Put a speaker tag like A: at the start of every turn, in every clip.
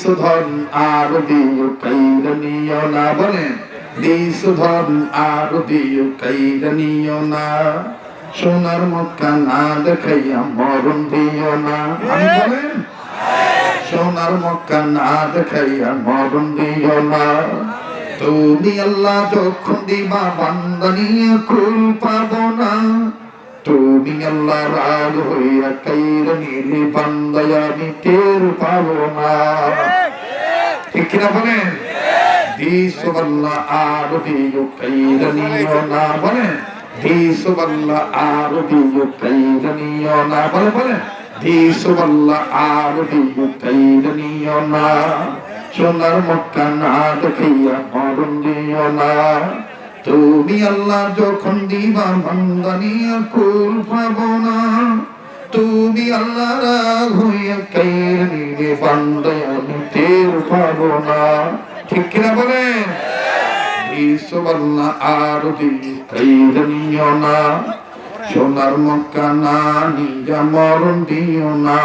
A: সুধন আর দিও কাইরা নিও না বলেন সুধন আর দিও কাইরা নিও না। সোনার মক্কা না দেখাইয়া মরণ দিও না। সোনার মক্কা না দেখাইয়া মরণ দিও না। তুমি আল্লাহ যখন দিবা বান্দা নিয়ে কুল পাবো না। তুমি আল্লাহ রাগ হইয়া কাইরা নিলে বান্দায় আমি টের পাবো না। ঠিক কিনা বলেন? দিসবাল্লা আর দিও কাইরা নিও না। বলেন? দিসবাল্লা আর দিও কাইরা নিও না। বলে বলে দিসবাল্লা আর দিও কাইরা নিও না। সোনার মক্কা না দেখাইয়া মরণ দিও না। তুমি আল্লাহ যখন দিবা মন্দানিয়া কুল পাবো না, তুমি আল্লাহ রাগ হইয়া কাইরা না। ঠিক কিনা বলেন? সোনার মক্কা না, নিজা মরণ দিও না।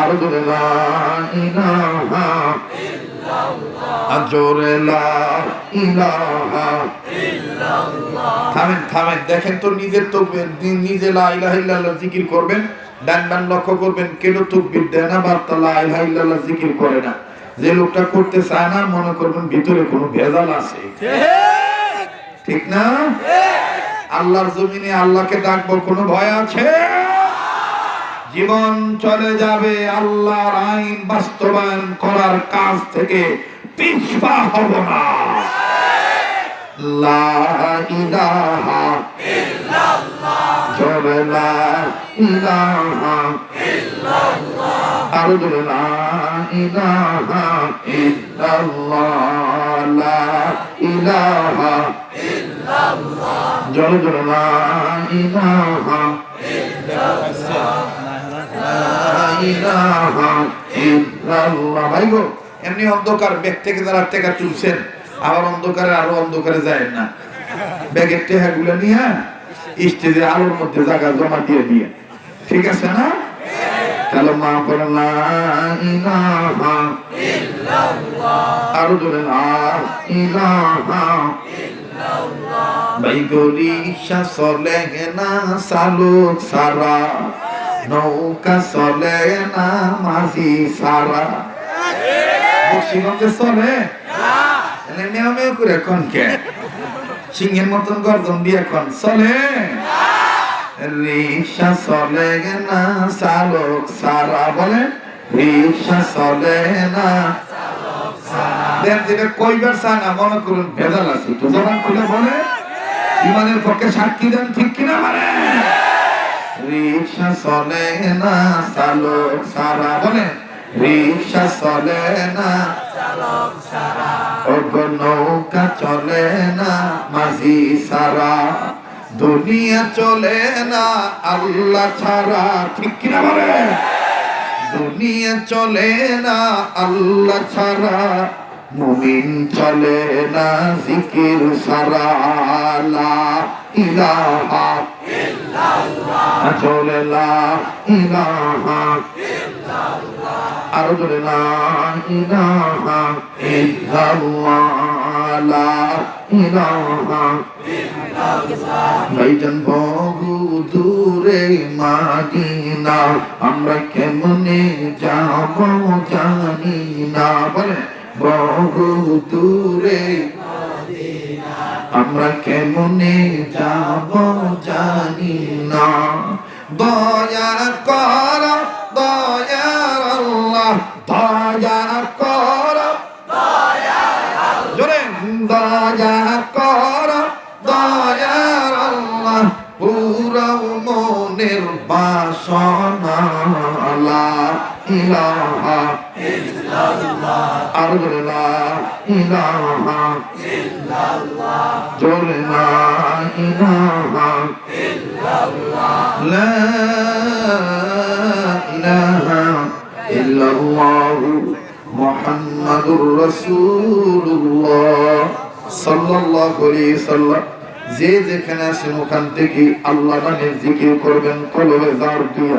A: আর জোরে থামেন থামেন দেখেন তো নিজের তো নিজে লা জিকির করবেন ডান ডান লক্ষ্য করবেন কেন তকবির দেয় না বা তা লা ইলাহা ইল্লাল্লাহ জিকির করে না। যে লোকটা করতে চায় না মনে করবেন ভিতরে কোনো ভেজাল আছে। ঠিক। না? আল্লাহর জমিনে আল্লাহকে ডাকবো কোনো ভয় আছে? জীবন চলে যাবে আল্লাহর আইন বাস্তবায়ন করার কাজ থেকে পিছপা হব না। লা ইলাহা ইল্লাল্লাহ এমনি অন্ধকার ব্যাগ থেকে যারা টেকা তুলছেন আবার অন্ধকারে, আরও অন্ধকারে যায় না। ব্যাগের টেহাগুলো নিয়ে স্টেজে আলোর মধ্যে জায়গা জমা দিয়ে দিয়ে। ঠিক আছে না? তাহলে মা পড়ে আরও জোরে বাইগলি চলে না সালুক সারা নৌকা চলে না মাঝি সারা। চলে? এখন সিংহের মতন গর্জন দিয়ে এখন চলে? রিক্সা চলে না, চালক সারা বলে। রিক্সা চলে না দেন কইবার চায় না, মনে করুন ভেজাল আছে। তো জবান খুলে বলে, ইমানের পক্ষে সাক্ষী দেন ঠিক কিনা মানে? রিক্সা চলে না, চালক সারা বলে রিক্সা চলে না ওগো নৌকা চলে না, মাঝি সারা দুনিয়া চলে না, আল্লাহ ছাড়া। ঠিক কিনা বলে দুনিয়া চলে না, আল্লাহ ছাড়া। মুমিন চলে না জিকির সারা লা ইলাহা চলে লা ইলাহা আরও জোরে লা ইলাহা দূরে মাদিনা, আমরা কেমনে যাব জানি না। বলে বহু দূরে। আমরা কেমনে যাব জানি না। দয়া কর মুহাম্মাদুর রাসূলুল্লাহ সাল্লাল্লাহু আলাইহি সাল্লাম যে যেখানে আছেন ওখান থেকে আল্লাহ নামের জিকির করবেন কলবে জার দিয়া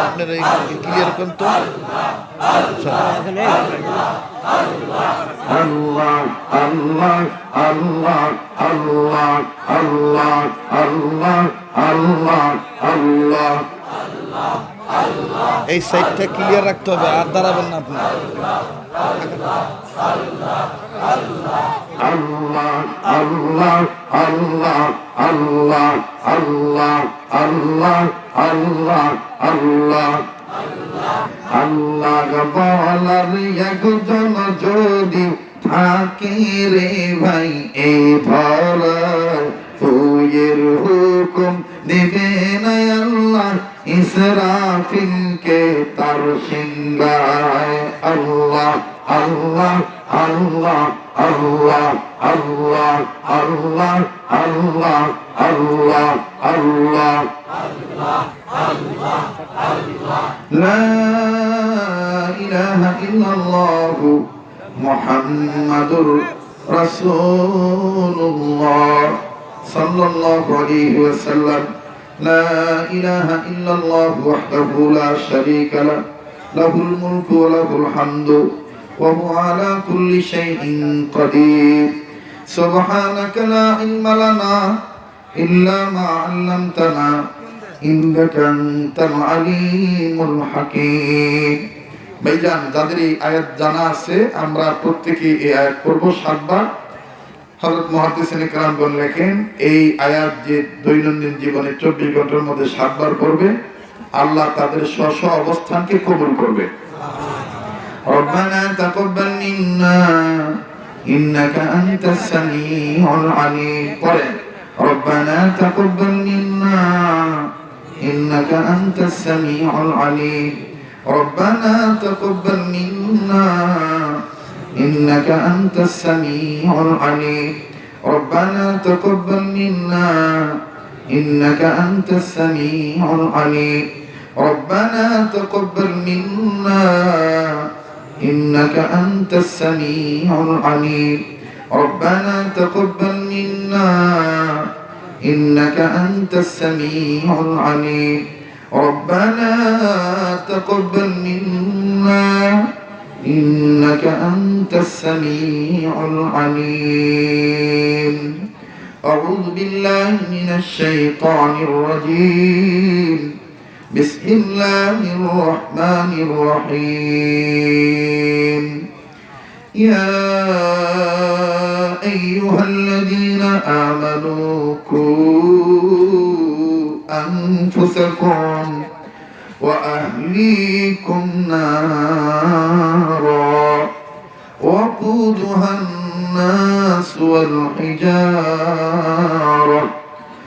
B: আপনারা ক্লিয়ার করুন তো? এই সাইডটা ক্লিয়ার রাখতে হবে আর দাঁড়াবেন না আপনি।
A: আল্লাহ আল্লাহ আল্লাহ আল্লাহ আল্লাহ আল্লাহ আল্লাহ আল্লাহ আল্লাহ বলার একজন যদি থাকে রে ভাই এই ভরা ফুয়ের হুকুম দেবে না আল্লাহ ইসরাফিলকে তার সিংহায় আল্লাহ الله الله الله الله الله الله الله الله. الله الله لا إله إلا الله محمد رسول الله صلى الله عليه وسلم. لا إله إلا الله وحده لا شريك له له الملك وله الحمد. وهو على كل شيء قدير. سبحانك لا علم ভাইজান, যাদের এই আয়াত জানা আছে, আমরা প্রত্যেকে এই আয়াত পড়ব সাতবার। হরত মহাদিসিন ইকরামগণ লেখেন, এই আয়াত যে দৈনন্দিন জীবনে চব্বিশ ঘণ্টার মধ্যে সাতবার করবে আল্লাহ তাদের স্ব অবস্থানকে কবুল করবে। ربنا تقبل منا إنك أنت السميع العليم قرأ ربنا تقبل منا إنك أنت السميع العليم ربنا تقبل منا إنك أنت السميع العليم ربنا تقبل منا إنك أنت السميع العليم ربنا تقبل منا إنك أنت السميع العليم. ربنا تقبل منا. إنك أنت السميع العليم. ربنا تقبل منا. إنك أنت السميع العليم. أعوذ بالله من الشيطان الرجيم. بسم الله الرحمن الرحيم. يا أيها الذين آمنوا قوا أنفسكم وأهليكم نارا وقودها الناس والحجارة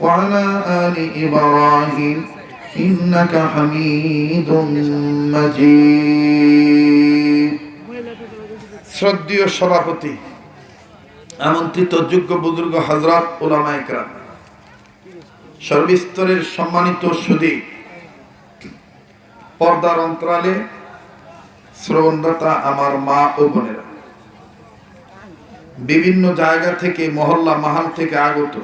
A: وعلى آل إبراهيم إنك حميد مجيد শ্রদ্ধীয় সভাপতি আমন্ত্রিত যোগ্য বুজুর্গ হজরত ওলামা একরাম সর্বস্তরের সম্মানিত সুদী পর্দার অন্তরালে শ্রবণদাতা আমার মা ও বোনেরা বিভিন্ন জায়গা থেকে মহল্লা মাহাল থেকে আগত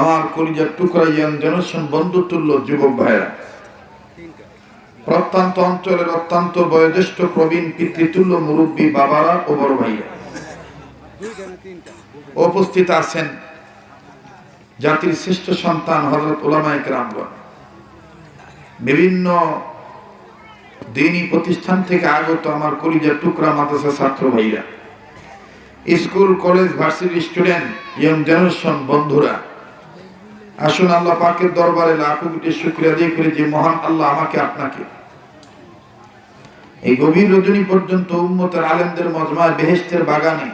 A: আমার কলিজার টুকরা ইয়ান জনসন বন্ধুতুল্য যুবক ভাইরা প্রত্যন্ত অঞ্চলের অত্যন্ত বয়োজ্যেষ্ঠ প্রবীণ পিতৃতুল্য মুরব্বী বাবারা ও বড় ভাইয়া উপস্থিত আছেন জাতির শ্রেষ্ঠ সন্তান হজরত ওলামায় রামগণ বিভিন্ন দিনই প্রতিষ্ঠান থেকে আগত আমার কলিজার টুকরা মাদ্রাসা ছাত্র ভাইরা। School, college varsity student young generation বন্ধুরা। আসুন আল্লাহ পাকের দরবারে লাখো কোটি শুক্রিয়া দিয়ে করে যে মহান আল্লাহ আমাকে আপনাকে। এই গভীর রজনী পর্যন্ত উম্মতের আলেমদের মজমায় বেহেস্তের বাগানে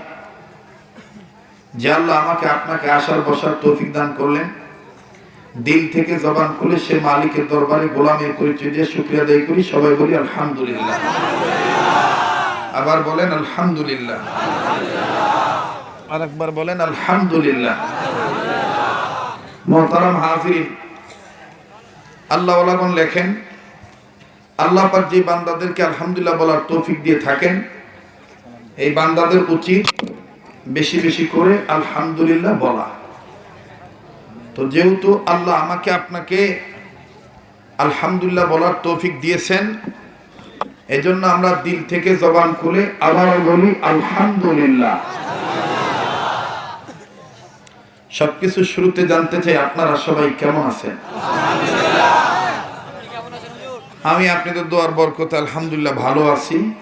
A: যে আল্লাহ আমাকে আপনাকে আসার বসার তৌফিক দান করলেন। দিল থেকে জবান খুলে সে মালিকের দরবারে গোলামের পরিচয় দিয়ে শুক্রিয়া আদায় করি, সবাই বলি আলহামদুলিল্লাহ। আবার বলেন আলহামদুলিল্লাহ। আর একবার বলেন আলহামদুলিল্লাহ। মোহতারাম হাফিরিন আল্লাহ ওলাগন লেখেন, আল্লাহ পাক যে বান্দাদেরকে আলহামদুলিল্লাহ বলার তৌফিক দিয়ে থাকেন, এই বান্দাদের উচিত বেশি বেশি করে আলহামদুলিল্লাহ বলা। তো যেহেতু আল্লাহ আমাকে আপনাকে আলহামদুলিল্লাহ বলার তৌফিক দিয়েছেন, এজন্য আমরা দিল থেকে জবান খুলে আবারও বলি আলহামদুলিল্লাহ। সবকিছু শুরুতে জানতে চাই, আপনারা সবাই কেমন আছেন? আমি আপনাদের দোয়ার বরকতে আলহামদুলিল্লাহ ভালো আছি।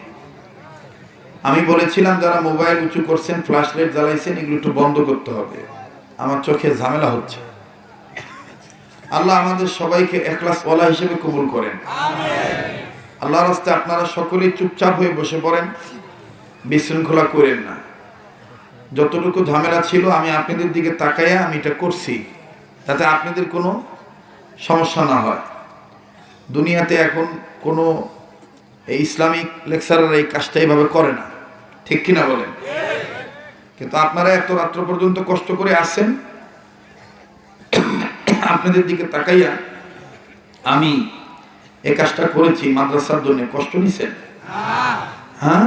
A: আমি বলেছিলাম, যারা মোবাইল উঁচু করছেন, ফ্ল্যাশ লাইট জ্বালাইছেন, এগুলো একটু বন্ধ করতে হবে। আমার চোখে ঝামেলা হচ্ছে। আল্লাহ আমাদের সবাইকে একলাস ওলা হিসেবে কবুল করেন। আল্লাহ রাস্তায় আপনারা সকলেই চুপচাপ হয়ে বসে পড়েন। বিশৃঙ্খলা করেন না। যতটুকু ঝামেলা ছিল, আমি আপনাদের দিকে তাকাইয়া আমি এটা করছি, তাতে আপনাদের কোনো সমস্যা না হয়। দুনিয়াতে এখন কোনো এই ইসলামিক লেকচারার এই কাজটা এইভাবে করে না। ঠিক কিনা বলেন? কিন্তু আপনারা এত রাত্র পর্যন্ত কষ্ট করে আসেন আপনাদের দিকে তাকাইয়া আমি এই কাজটা করেছি, মাদ্রাসার জন্য কষ্ট নিছেন? হ্যাঁ?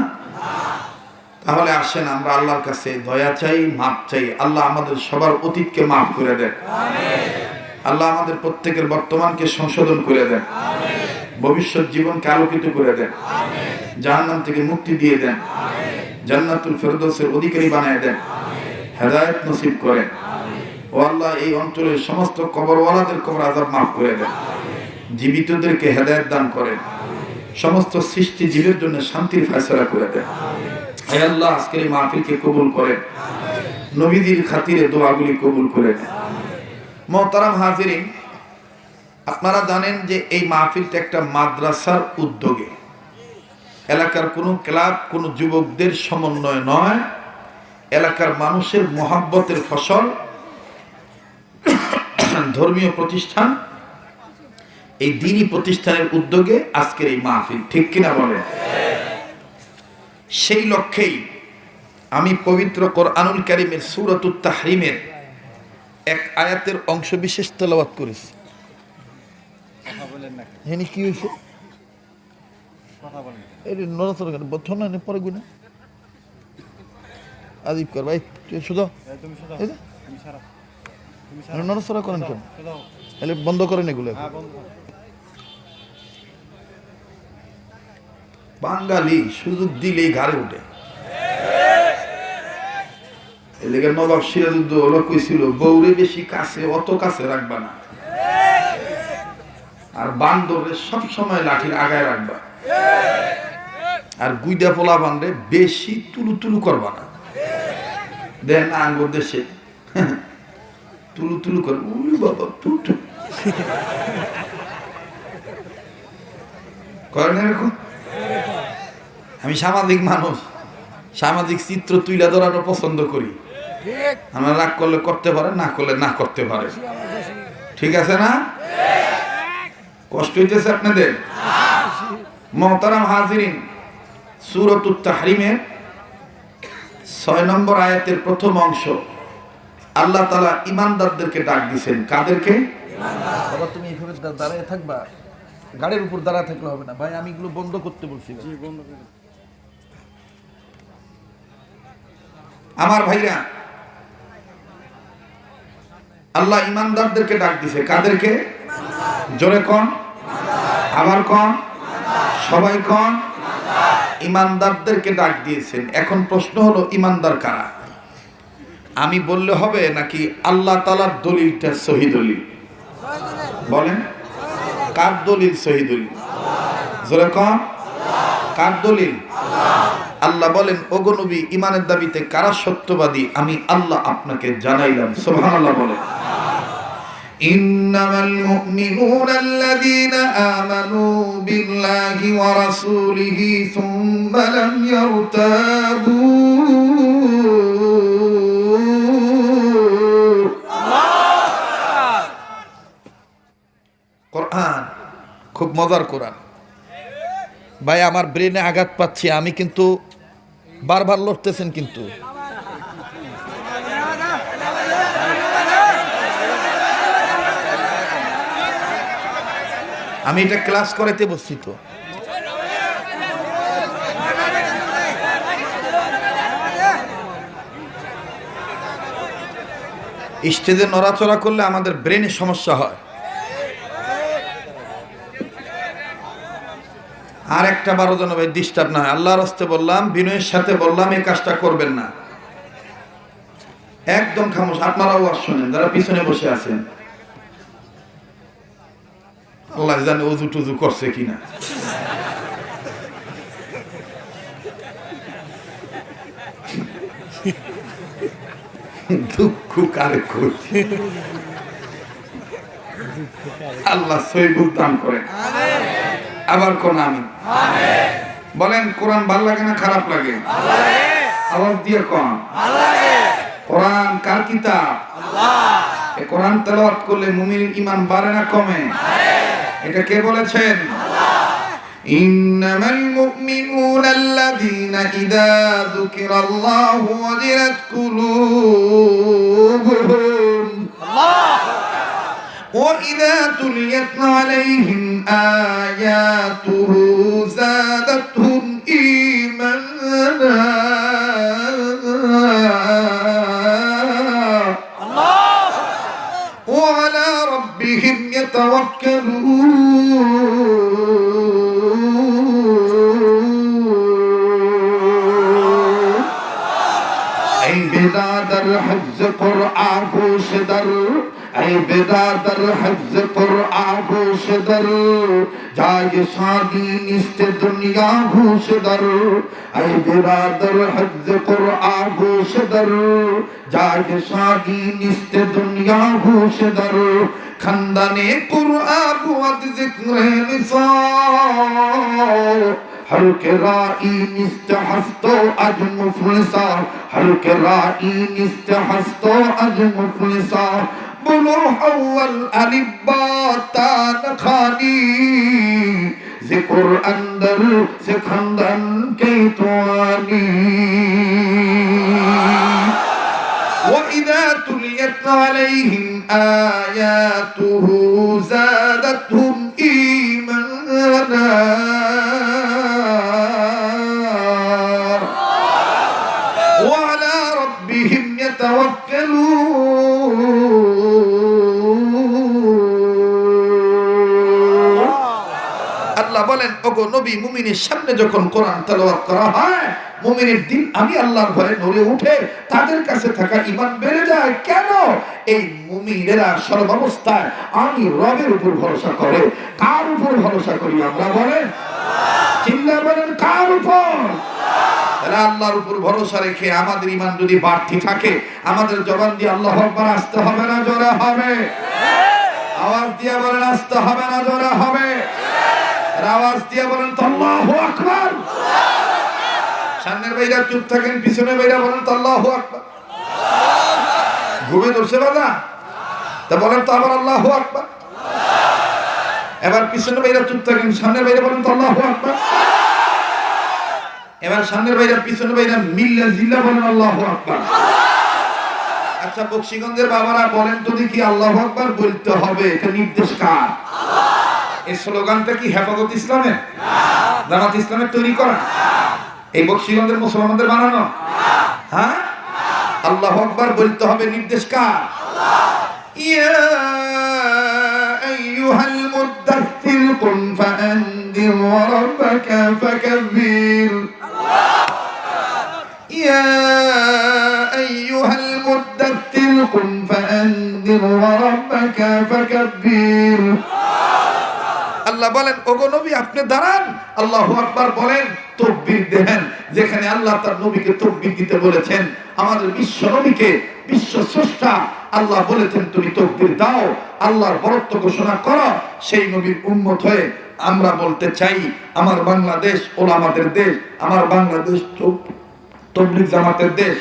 A: তাহলে আসেন, আমরা আল্লাহর কাছে দয়া চাই, মাপ চাই। আল্লাহ আমাদের সবার অতীতকে মাফ করে দেন। আল্লাহ আমাদের প্রত্যেকের বর্তমানকে সংশোধন করে দেন। ভবিষ্যৎ জীবনকে আলোকিত করে দেন। জাহান্নাম থেকে মুক্তি দিয়ে দেন। জান্নাতুল ফেরদৌসের অধিকারী বানায় দেন। হেদায়ত নসিব করেন। ও আল্লাহ, এই অঞ্চলের সমস্ত কবরওয়ালাদের কবর আজাব মাফ করে দেন। জীবিতদেরকে হেদায়ত দান করেন। সমস্ত সৃষ্টি জীবের জন্য শান্তির ফয়সলা করে দেন। হে আল্লাহ, আজকের মাহফিলকে কবুল করেন। নবীদের খাতিরে দোয়াগুলি কবুল করে দেন মহতারাম হাজিরিন, আপনারা জানেন যে এই মাহফিলটা একটা মাদ্রাসার উদ্যোগে। এলাকার কোনো ক্লাব, কোনো যুবকদের সমন্বয় নয়। এলাকার মানুষের মহাব্বতের ফসল। ধর্মীয় প্রতিষ্ঠান। এই দিনই প্রতিষ্ঠানের উদ্যোগে আজকের এই মাহফিল। ঠিক কিনা বলেন? সেই লক্ষ্যেই আমি পবিত্র কোরআনুল কারিমের সুরতুত তাহরিমের এক আয়াতের অংশ বিশেষ তেলাওয়াত করেছি। এখানে কি হয়েছে? এই নড়াচড়া কেন বদ্ধ না পরে গুনা। আদিব কর ভাই তুই শুধু। নড়াচড়া করেন কেন? তাহলে বন্ধ করেন এগুলো। বাঙালি সুযোগ দিলেই ঘাড়ে উঠে। নবাব সিরাজুদ্দৌলা কইছিল বৌরে বেশি কাছে, অত কাছে রাখবা না। আর বান্দরে সব সময় লাঠির আগায় রাখবা। আর গুইদা পোলা বান্ডে বেশি তুলু তুলু করবা না। দেন আঙ্গুর দেশে, তুলু তুলু কর উলি বাবা টুটু করেন এরকম? আমি সামাজিক মানুষ। সামাজিক চিত্র তুলে ধরাটা পছন্দ করি। আমরা রাগ করলে করতে পারে না করলে না করতে পারে। ঠিক আছে না? কষ্ট হইতেছে আপনাদের? মহতারাম হাজিরিন সুরতুত তাহরিমের ছয় নম্বর আয়াতের প্রথম অংশ। আল্লাহ তালা ইমানদারদেরকে ডাক দিছেন। কাদেরকে?
B: বাবা তুমি এইভাবে দাঁড়ায় থাকবা। গাড়ির উপর দাঁড়ায় থাকলে হবে না। ভাই আমি এগুলো বন্ধ করতে বলছি।
A: আমার ভাইরা, আল্লাহ ইমানদারদেরকে ডাক দিছে। কাদেরকে? জোরে কন। আবার কন। সবাই কন। ইমানদারদেরকে ডাক দিয়েছেন। এখন প্রশ্ন হলো, ইমানদার কারা? আমি বললে হবে নাকি আল্লাহ তালার দলিলটা সহি দলিল? বলেন। কার দলিল সহি দলিল? জোরে কন। কার দলিল? আল্লাহ বলেন ওগো নবী ইমানের দাবিতে কারা সত্যবাদী আমি আল্লাহ আপনাকে জানাইলাম সুবহানাল্লাহ বলেন إنما المؤمنون الذين آمنوا بالله ورسوله ثم لم يرتابوا কোরআন খুব মজার কোরআন ভাই আমার ব্রেনে আঘাত পাচ্ছি আমি কিন্তু বারবার লড়তেছেন কিন্তু। আমি এটা ক্লাস করাইতে বসছি তো। স্টেজে নড়াচড়া করলে আমাদের ব্রেনে সমস্যা হয়। আর একটা বারো জন ভাই ডিস্টার্ব না হয়। আল্লাহর হস্তে বললাম, বিনয়ের সাথে বললাম, এই কাজটা করবেন না। একদম খামোশ। আপনারাও আর শোনেন, যারা পিছনে বসে আছেন। আল্লাহ জানে অজু টুজু করছে কিনা। দুঃখ কারে করছে আল্লাহ সৈবুল দান করেন। আবার কোন আমি বলেন কোরআন ভাল লাগে না খারাপ লাগে আওয়াজ দিয়ে কন কোরআন কার কিতাব এ কোরআন তেলাওয়াত করলে মুমিনের ঈমান বাড়ে না কমে এটা কে বলেছেন إنما المؤمنون الذين إذا ذكر الله وجلت قلوبهم وإذا تليت عليهم آياته زادتهم إيمانا الله وعلى ربهم يتوكلون أي بلاد الحج قرآن در ای بدا در حفظ قرآن گوش در جای شادی نیست دنیا گوش در ای بدا در حفظ قرآن گوش در جای شادی نیست دنیا گوش در خندان قرآن بود ذکر نصار هر كرائي استحفتو أج مفلسا هر كرائي استحفتو أج مفلسا بلوح والالف باتان خانی ذکر اندر سکھندن کی توانی وإذا تليت عليهم آياته زادتهم إيمانا আল্লাহ বলেন, ওগো নবী, মুমিনের সামনে যখন কোরআন তেলাওয়াত করা হয়, মুমিনের দিন আমি আল্লাহর ঘরে নড়ে উঠে তাদের কাছে থাকা ঈমান বেড়ে যায়। কেন? এই মুমিনেরা সর্বাবস্থায় আমি রবের উপর ভরসা করে। কার উপর ভরসা করি আমরা বলেন? বলেন? কার উপর? আল্লাহর উপর ভরসা রেখে আমাদের ইমান যদি বাড়তি থাকে, আমাদের জবান দিয়ে আল্লাহ আসতে হবে না? জোরে হবে। আওয়াজ দিয়ে বলেন, আসতে হবে না? জোরে হবে। সামনের এবার চুপ থাকেন, সামনের বাইরে বলেন এবার সামনের মিল্লা জিল্লা বলেন আচ্ছা বক্সিগঞ্জের বাবারা বলেন তো দেখি আল্লাহু আকবার বলতে হবে, এটা নির্দেশ কার? এই স্লোগানটা কি হেফাজত ইসলামের জামাত ইসলামের তৈরি করা এই বক্সিগঞ্জের মুসলমানদের বানানো হ্যাঁ আল্লাহ আকবার বলতে হবে নির্দেশ কার يا أيها المدثر قم فأنذر وربك فكبر আল্লাহ বলেন, ওগো নবী, আপনি দাঁড়ান। আল্লাহ আকবার বলেন, তকবীর দেন। যেখানে আল্লাহ তার নবীকে তকবীর দিতে বলেছেন। আমাদের বিশ্ব নবীকে, বিশ্ব স্রষ্টা, আল্লাহ বলেছেন, তুমি তকবীর দাও, আল্লাহর বরত্ব ঘোষণা করো। সেই নবীর উম্মত হয়ে আমরা বলতে চাই, আমার বাংলাদেশ ওলামাদের দেশ, আমার বাংলাদেশ তো- তবলিগ জামাতের দেশ,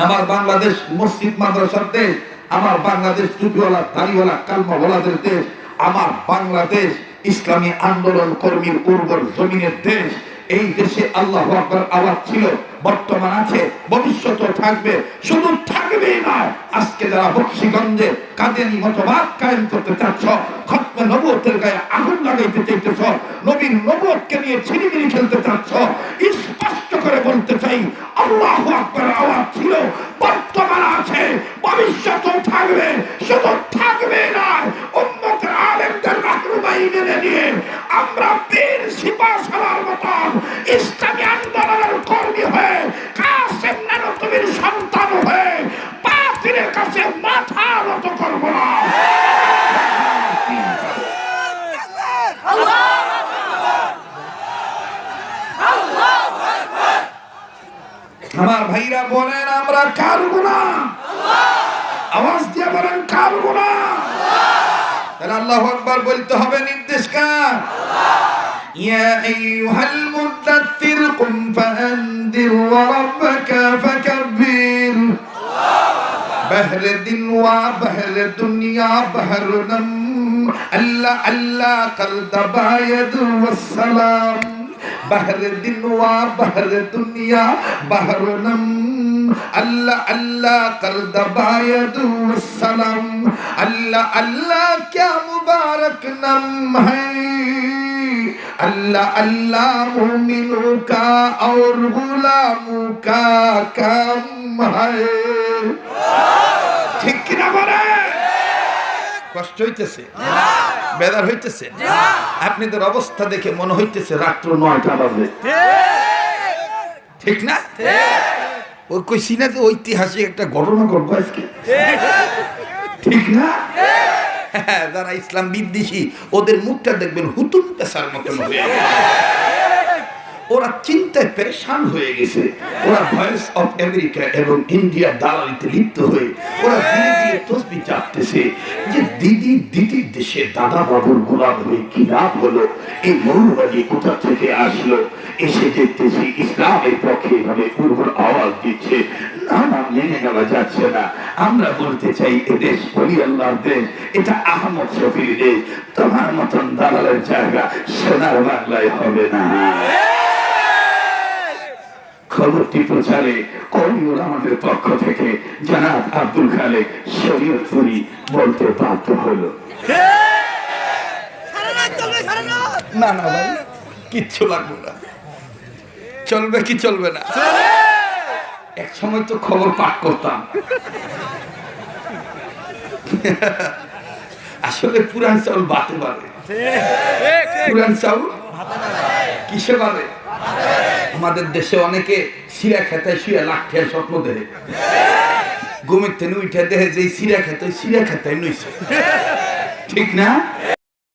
A: আমার বাংলাদেশ মসজিদ মাদ্রাসার দেশ, আমার বাংলাদেশ টুপিওয়ালা, দাড়িওয়ালা কালমাওয়ালাদের দেশ, আমার বাংলাদেশ ইসলামী আন্দোলন কর্মীর উর্বর জমিনের দেশ। এই দেশে আল্লাহ আকবর আওয়াজ ছিল, বর্তমান আছে ভবিষ্যৎ থাকবে। শুধু থাকবেই না আজকে যারা বক্সিগঞ্জে কাদেরি মতবাদ কায়েম করতে চাচ্ছ, খতমে নবুয়তের গায়ে আগুন লাগাইতে চাইতেছ নবীন নবুয়তকে নিয়ে ছিনিমিনি খেলতে চাচ্ছ, স্পষ্ট করে বলতে চাই, আল্লাহ আকবর আওয়াজ ছিল ইসলামী আন্দোলনের কর্মী হয়ে, কাসেম নানতুবির সন্তান হয়ে বাতিলের কাছে মাথা নত করব না। আমার ভাইরা বলেন, আমরা কার গুণা? আওয়াজ দিয়ে বলেন, কার গুণা? তাহলে আল্লাহ আকবার বলতে হবে নির্দেশ কার? يا أيها المدثر قم فأنذر وربك فكبر بهر الدين وبهر الدنيا بهر نم الله الله قرد بايد والسلام بهر الدين وبهر الدنيا بهر نم আল্লাহ আল্লাহ কর দবায়দু সালাম আল্লাহ আল্লাহ ক্যা মুবারক নাম হ্যায়। اللہ اللہ مومنوں کا اور غلاموں کا کام ہے ঠিক কিনা বলে? কষ্ট হইতেছে? বেদার হইতেছে? আপনাদের অবস্থা দেখে মনে হইতেছে রাত্র নয়টা বাজে। ঠিক। না? ওই কই না ঐতিহাসিক একটা ঘটনা ঘটবো আজকে ঠিক না হ্যাঁ, যারা ইসলাম বিদ্বেষী ওদের মুখটা দেখবেন হুতুম পেশার মতন হয়ে। ওরা চিন্তায় পেরেশান হয়ে গেছে। ওরা ভয়েস অফ আমেরিকা এবং ইন্ডিয়া দালালিতে লিপ্ত হয়ে ওরা ধীরে তসবি চাপতেছে যে দিদি দিদির দেশে দাদা বাবুর গোলাম হয়ে কি লাভ হলো? এই মৌলবাদী কোথা থেকে আসলো? এসে দেখতেছি ইসলামের পক্ষে এভাবে উর্বর আওয়াজ দিচ্ছে। না না, মেনে নেওয়া যাচ্ছে না। আমরা বলতে চাই এদেশ বলি আল্লাহর দেশ, এটা আহমদ শফির দেশ। তোমার মতন দালালের জায়গা সোনার বাংলায় হবে না। খবরটি প্রচারে কর্মীর আমাদের পক্ষ থেকে জানাব আব্দুল খালেক শরীয়তপুরি বলতে বাধ্য হলো। না না ভাই কিচ্ছু লাগবে না। চলবে কি চলবে না? এক সময় তো খবর পাঠ করতাম। আসলে পুরান চাউল বাতে পারে। পুরান চাউল কিসে পারে আমাদের দেশে অনেকে সিরা খেতে শুয়ে লাখ খেয়ে স্বপ্ন দেহে ঘুমের থেকে উঠে দেহে যে সিরা খেতে সিরা খেতে নইছে। ঠিক না?